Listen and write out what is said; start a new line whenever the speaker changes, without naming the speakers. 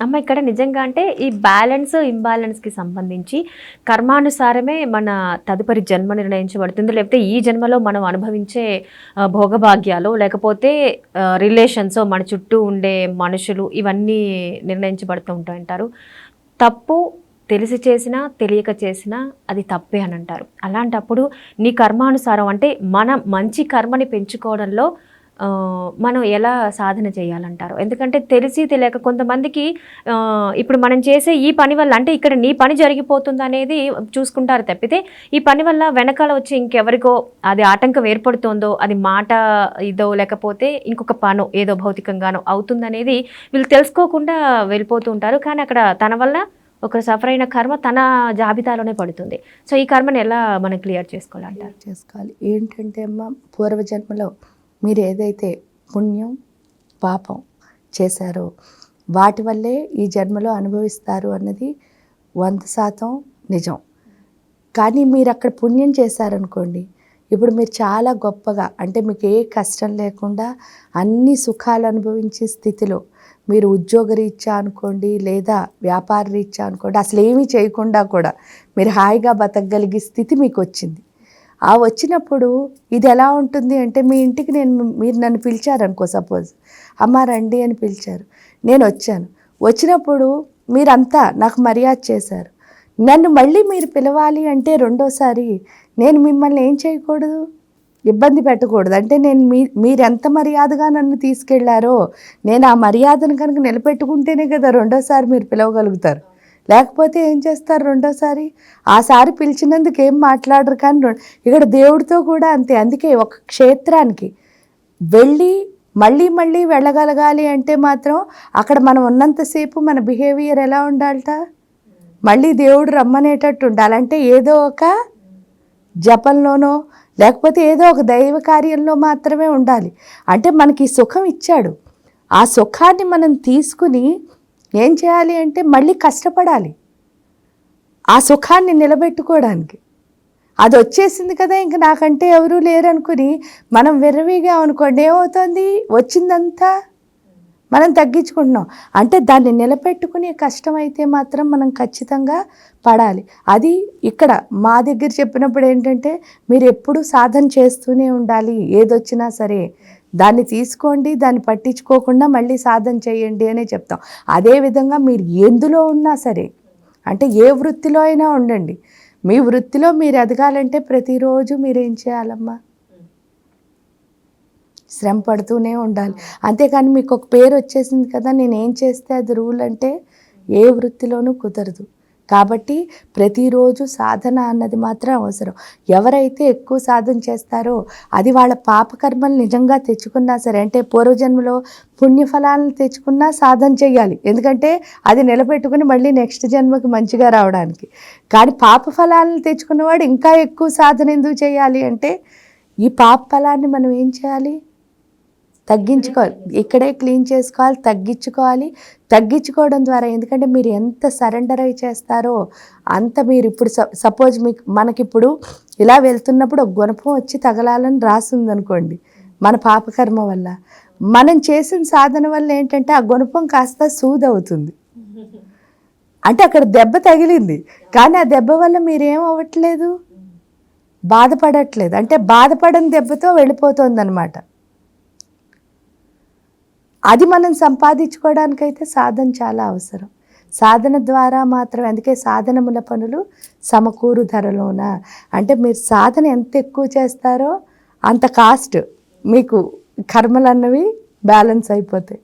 అమ్మ ఇక్కడ నిజంగా అంటే ఈ బ్యాలెన్స్ ఇంబ్యాలెన్స్కి సంబంధించి కర్మానుసారమే మన తదుపరి జన్మ నిర్ణయించబడుతుంది. లేకపోతే ఈ జన్మలో మనం అనుభవించే భోగభాగ్యాలు లేకపోతే రిలేషన్స్ మన చుట్టూ ఉండే మనుషులు ఇవన్నీ నిర్ణయించబడుతూ ఉంటాయంటారు తప్పు తెలిసి చేసినా తెలియక చేసినా అది తప్పే అని అంటారు. అలాంటప్పుడు నీ కర్మానుసారం అంటే మన మంచి కర్మని పెంచుకోవడంలో మనం ఎలా సాధన చేయాలంటారు? ఎందుకంటే తెలిసి తెలియక కొంతమందికి ఇప్పుడు మనం చేసే ఈ పని వల్ల అంటే ఇక్కడ నీ పని జరిగిపోతుంది అనేది చూసుకుంటారు తప్పితే ఈ పని వల్ల వెనకాల వచ్చి ఇంకెవరికో అది ఆటంకం ఏర్పడుతుందో అది మాట ఇదో లేకపోతే ఇంకొక పనో ఏదో భౌతికంగానో అవుతుందనేది వీళ్ళు తెలుసుకోకుండా వెళ్ళిపోతూ ఉంటారు. కానీ అక్కడ తన వల్ల ఒకరు సఫర్ అయిన కర్మ తన జాబితాలోనే పడుతుంది. సో ఈ కర్మను ఎలా మనం క్లియర్ చేసుకోవాలంటారు?
చేసుకోవాలి. ఏంటంటే అమ్మ పూర్వజన్మలో మీరు ఏదైతే పుణ్యం పాపం చేశారో వాటి వల్లే ఈ జన్మలో అనుభవిస్తారు అన్నది వంద శాతం నిజం. కానీ మీరు అక్కడ పుణ్యం చేశారనుకోండి ఇప్పుడు మీరు చాలా గొప్పగా అంటే మీకు ఏ కష్టం లేకుండా అన్ని సుఖాలు అనుభవించే స్థితిలో మీరు ఉద్యోగ రీత్యా అనుకోండి లేదా వ్యాపార రీత్యా అనుకోండి అసలు ఏమీ చేయకుండా కూడా మీరు హాయిగా బతకగలిగే స్థితి మీకు వచ్చింది ఆ వచ్చినప్పుడు ఇది ఎలా ఉంటుంది అంటే మీ ఇంటికి నేను మీరు నన్ను పిలిచారనుకో సపోజ్. అమ్మ రండి అని పిలిచారు. నేను వచ్చాను. వచ్చినప్పుడు మీరంతా నాకు మర్యాద చేశారు. నన్ను మళ్ళీ మీరు పిలవాలి అంటే రెండోసారి నేను మిమ్మల్ని ఏం చేయకూడదు? ఇబ్బంది పెట్టకూడదు. అంటే నేను మీ మీరెంత మర్యాదగా నన్ను తీసుకెళ్ళారో నేను ఆ మర్యాదను కనుక నిలబెట్టుకుంటేనే కదా రెండోసారి మీరు పిలవగలుగుతారు. లేకపోతే ఏం చేస్తారు రెండోసారి? ఆసారి పిలిచినందుకు ఏం మాట్లాడరు కానీ ఇక్కడ దేవుడితో కూడా అంతే. అందుకే ఒక క్షేత్రానికి వెళ్ళి మళ్ళీ మళ్ళీ వెళ్ళగలగాలి అంటే మాత్రం అక్కడ మనం ఉన్నంతసేపు మన బిహేవియర్ ఎలా ఉండాలట? మళ్ళీ దేవుడు రమ్మనేటట్టు ఉండాలంటే ఏదో ఒక జపంలోనో లేకపోతే ఏదో ఒక దైవ కార్యంలో మాత్రమే ఉండాలి. అంటే మనకి సుఖం ఇచ్చాడు. ఆ సుఖాన్ని మనం తీసుకుని ఏం చేయాలి అంటే మళ్ళీ కష్టపడాలి. ఆ సుఖాన్ని నిలబెట్టుకోవడానికి. అది వచ్చేసింది కదా ఇంక నాకంటే ఎవరూ లేరనుకుని మనం విర్రవీగా అనుకోండి ఏమవుతుంది? వచ్చిందంతా మనం తగ్గించుకుంటున్నాం. అంటే దాన్ని నిలబెట్టుకునే కష్టం అయితే మాత్రం మనం ఖచ్చితంగా పడాలి. అది ఇక్కడ మా దగ్గర చెప్పినప్పుడు ఏంటంటే మీరు ఎప్పుడు సాధన చేస్తూనే ఉండాలి. ఏదొచ్చినా సరే దాన్ని తీసుకోండి దాన్ని పట్టించుకోకుండా మళ్ళీ సాధన చేయండి అనే చెప్తాం. అదేవిధంగా మీరు ఎందులో ఉన్నా సరే అంటే ఏ వృత్తిలో అయినా ఉండండి. మీ వృత్తిలో మీరు ఎదగాలంటే ప్రతిరోజు మీరేం చేయాలమ్మా? శ్రమ పడుతూనే ఉండాలి. అంతేకాని మీకు ఒక పేరు వచ్చేసింది కదా నేను ఏం చేస్తే అది రూల్ అంటే ఏ వృత్తిలోనూ కుదరదు. కాబట్టి ప్రతిరోజు సాధన అన్నది మాత్రం అవసరం. ఎవరైతే ఎక్కువ సాధన చేస్తారో అది వాళ్ళ పాపకర్మలు నిజంగా తెచ్చుకున్నా సరే అంటే పూర్వజన్మలో పుణ్యఫలాలను తెచ్చుకున్నా సాధన చేయాలి ఎందుకంటే అది నిలబెట్టుకుని మళ్ళీ నెక్స్ట్ జన్మకి మంచిగా రావడానికి. కానీ పాప ఫలాలను తెచ్చుకున్నవాడు ఇంకా ఎక్కువ సాధన ఎందుకు చేయాలి అంటే ఈ పాప ఫలాన్ని మనం ఏం చేయాలి? తగ్గించుకోవాలి. ఇక్కడే క్లీన్ చేసుకోవాలి తగ్గించుకోవాలి. తగ్గించుకోవడం ద్వారా ఎందుకంటే మీరు ఎంత సరెండర్ అయి చేస్తారో అంత మీరు ఇప్పుడు సపోజ్ మీకు మనకిప్పుడు ఇలా వెళ్తున్నప్పుడు ఒక గుణపం వచ్చి తగలాలని రాసింది అనుకోండి మన పాపకర్మ వల్ల. మనం చేసిన సాధన వల్ల ఏంటంటే ఆ గుణపం కాస్త సూదవుతుంది. అంటే అక్కడ దెబ్బ తగిలింది. కానీ ఆ దెబ్బ వల్ల మీరేం అవ్వట్లేదు? బాధపడట్లేదు. అంటే బాధపడని దెబ్బతో వెళ్ళిపోతుంది అనమాట అది మనం సంపాదించుకోవడానికైతే సాధన చాలా అవసరం. సాధన ద్వారా మాత్రం అందుకే సాధనముల పనులు సమకూరు ధరలోన. అంటే మీరు సాధన ఎంత ఎక్కువ చేస్తారో అంత కాస్ట్ మీకు కర్మలు అన్నవి బ్యాలెన్స్ అయిపోతాయి.